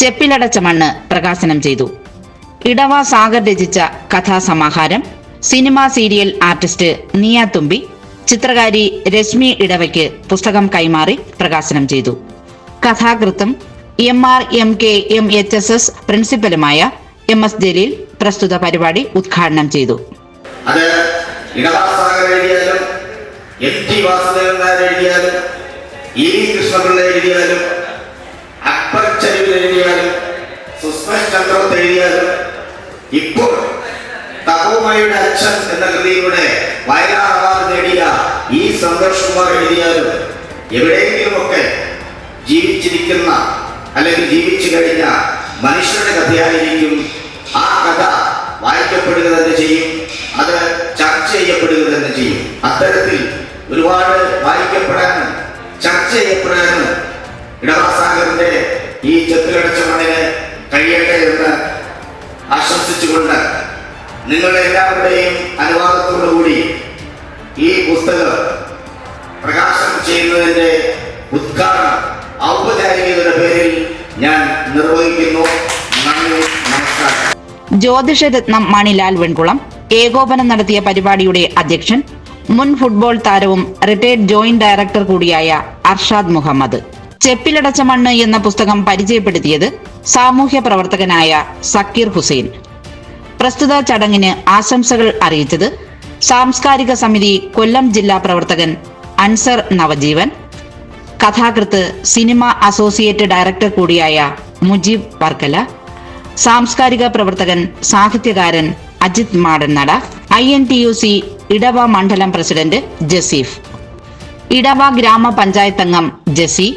ചെപ്പിലടച്ച മണ്ണ് പ്രകാശനം ചെയ്തു. ഇടവ സാഗർ രചിച്ച കഥാസമാഹാരം സിനിമ സീരിയൽ ആർട്ടിസ്റ്റ് നിയ തുമ്പി ചിത്രകാരി രശ്മി ഇടവയ്ക്ക് പുസ്തകം കൈമാറി പ്രകാശനം ചെയ്തു. കഥാകൃത്തും M R M K M H S S പ്രിൻസിപ്പലുമായ M S Jaleel പ്രസ്തുത പരിപാടി ഉദ്ഘാടനം ചെയ്തു. അത് കൃഷ്ണപിള്ള എഴുതിയാലും സുസ്മൻ ചന്ദ്രത്ത് എഴുതിയാലും ഇപ്പോൾ തപോമയുടെ അച്ഛൻ എന്ന കൃതിയിലൂടെ വയലാർ അവാർഡ് നേടിയ ഈ സന്തോഷ് കുമാർ എഴുതിയാലും എവിടെയെങ്കിലുമൊക്കെ ജീവിച്ചിരിക്കുന്ന അല്ലെങ്കിൽ ജീവിച്ചു കഴിഞ്ഞ മനുഷ്യരുടെ കഥയായിരിക്കും ആ കഥ വായിക്കപ്പെടുക തന്നെ ചെയ്യും അത് ചർച്ച ചെയ്യപ്പെടുക തന്നെ ചെയ്യും. അത്തരത്തിൽ ഒരുപാട് വായിക്കപ്പെടാനും ചർച്ച ചെയ്യപ്പെടാനും ഇടവാസാഗറിന്റെ ഈ ചെത്തിലടച്ച മണ്ണിന് കഴിയട്ടെ എന്ന് ആശംസിച്ചുകൊണ്ട് നിങ്ങളുടെ എല്ലാവരുടെയും അനുവാദത്തോടുകൂടി ഈ പുസ്തകം പ്രകാശനം ചെയ്യുന്നതിന്റെ ഉദ്ഘാടനം ഔപചാരികതയുടെ പേരിൽ ഞാൻ നിർവഹിക്കുന്നു. നന്ദി നമസ്കാരം. ജ്യോതിഷരത്നം മണിലാൽ വെൺകുളം. ഏകോപനം നടത്തിയ പരിപാടിയുടെ അധ്യക്ഷൻ മുൻ ഫുട്ബോൾ താരവും റിട്ടയർഡ് ജോയിന്റ് ഡയറക്ടർ കൂടിയായ അർഷാദ് മുഹമ്മദ്. ചെപ്പിലടച്ച മണ്ണ് എന്ന പുസ്തകം പരിചയപ്പെടുത്തിയത് സാമൂഹ്യ പ്രവർത്തകനായ സക്കീർ ഹുസൈൻ. പ്രസ്തുത ചടങ്ങിന് ആശംസകൾ അറിയിച്ചത് സാംസ്കാരിക സമിതി കൊല്ലം ജില്ലാ പ്രവർത്തകൻ അൻസർ നവജീവൻ. കഥാകൃത്ത് സിനിമ അസോസിയേറ്റ് ഡയറക്ടർ കൂടിയായ മുജീബ് വർക്കല. സാംസ്കാരിക പ്രവർത്തകൻ സാഹിത്യകാരൻ Ajith Madannada I N T U C Edava മണ്ഡലം പ്രസിഡന്റ് ജസീഫ്. ഇടവ ഗ്രാമപഞ്ചായത്ത് അംഗം ജസി.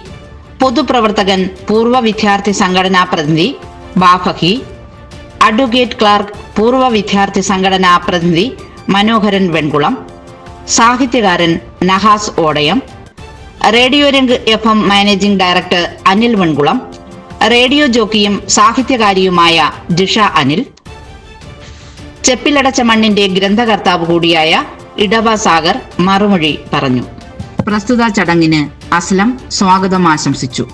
പൊതുപ്രവർത്തകൻ പൂർവ വിദ്യാർത്ഥി സംഘടനാ പ്രതിനിധി ബാഫഹി അഡ്വക്കേറ്റ് ക്ലാർക്ക് പൂർവ വിദ്യാർത്ഥി സംഘടനാ പ്രതിനിധി മനോഹരൻ വെൺകുളം സാഹിത്യകാരൻ Nahas Odayam radio Rang F M managing director Anil Venkulam radio ജോക്കിയും സാഹിത്യകാരിയുമായ ജിഷ അനിൽ ചെപ്പിലടച്ച മണ്ണിന്റെ ഗ്രന്ഥകർത്താവ് കൂടിയായ ഇടവ സാഗർ മറുമൊഴി പറഞ്ഞു. പ്രസ്തുത ചടങ്ങിന് അസ്ലം സ്വാഗതം ആശംസിച്ചു.